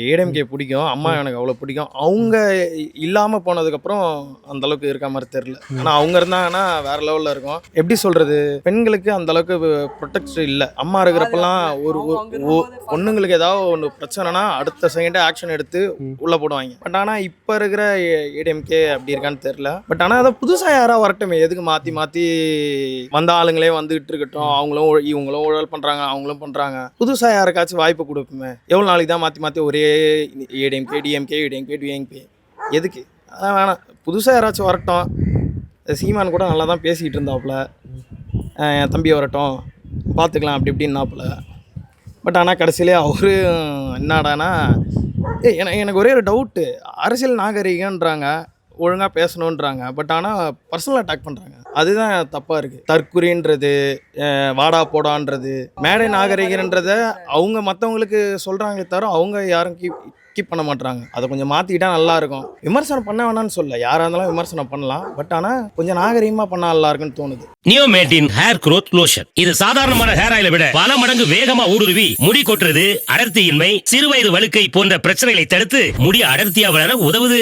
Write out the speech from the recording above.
ஏடிஎம்கே பிடிக்கும். அம்மா எனக்கு அவ்வளோ பிடிக்கும். அவங்க இல்லாமல் போனதுக்கப்புறம் அந்த அளவுக்கு இருக்க மாதிரி தெரில ஆனால் அவங்க இருந்தாங்கன்னா வேற லெவலில் இருக்கும். எப்படி சொல்றது? பெண்களுக்கு அந்த அளவுக்கு ப்ரொடெக்ட் இல்லை. அம்மா இருக்கிறப்பெல்லாம் ஒரு பொண்ணுங்களுக்கு ஏதாவது ஒன்று பிரச்சனைனா அடுத்த செகண்டே ஆக்ஷன் எடுத்து உள்ளே போடுவாங்க. பட் ஆனால் இப்போ இருக்கிற ஏடிஎம்கே அப்படி இருக்கான்னு தெரில பட் ஆனால் அதை புதுசாக யாராவது வரட்டுமே. எதுக்கு மாற்றி மாற்றி வந்த ஆளுங்களே வந்துகிட்டு இருக்கட்டும். அவங்களும் இவங்களும் ஊழல் பண்ணுறாங்க அவங்களும் பண்ணுறாங்க புதுசாக யாருக்காச்சும் வாய்ப்பு கொடுப்போமே எவ்வளோ நாளைக்கு தான் மாற்றி மாற்றி ஒரே ஏடிஎம்கே டிஎம்கே ஏடிஎம்கே டிஎம்கே எதுக்கு? அதான் வேணாம். புதுசாக யாராச்சும் வரட்டும். சீமான் கூட நல்லா தான் பேசிக்கிட்டு இருந்தாப்புல. என் தம்பி வரட்டும். பார்த்துக்கலாம் அப்படி இப்படின்னாப்புல. பட் ஆனால் கடைசியிலே அவரு என்னடானா ஏ எனக்கு எனக்கு ஒரே ஒரு டவுட்டு அரசியல் நாகரிகன்றாங்க ஒழுங்காக பேசணுன்றாங்க. பட் ஆனால் பர்சனல் அட்டாக் பண்ணுறாங்க அதுதான் தப்பாக இருக்குது தற்குறின்றது வாடா போடான்றது மேடை நாகரிகன்றத அவங்க மற்றவங்களுக்கு சொல்கிறாங்களே தவிர அவங்க யாரும் கீப் கீப் பண்ண மாட்றாங்க. அதை கொஞ்சம் மாற்றிக்கிட்டால் நல்லா இருக்கும். விமர்சனம் பண்ண வேணாம்னு சொல்ல யாராக இருந்தாலும் விமர்சனம் பண்ணலாம். பட் ஆனால் கொஞ்சம் நாகரிகமாக பண்ணால் நல்லா இருக்குன்னு தோணுது. நியோமேட்டின் ஹேர் க்ரோத் லோஷன். இது சாதாரணமான ஹேர் ஆயிலை விட பல மடங்கு வேகமா ஊடுருவி முடி கொட்டுறது அடர்த்தியின்மை சிறுவயது வழுக்கை போன்ற பிரச்சனைகளை தடுத்து முடி அடர்த்தியா வளர உதவுது.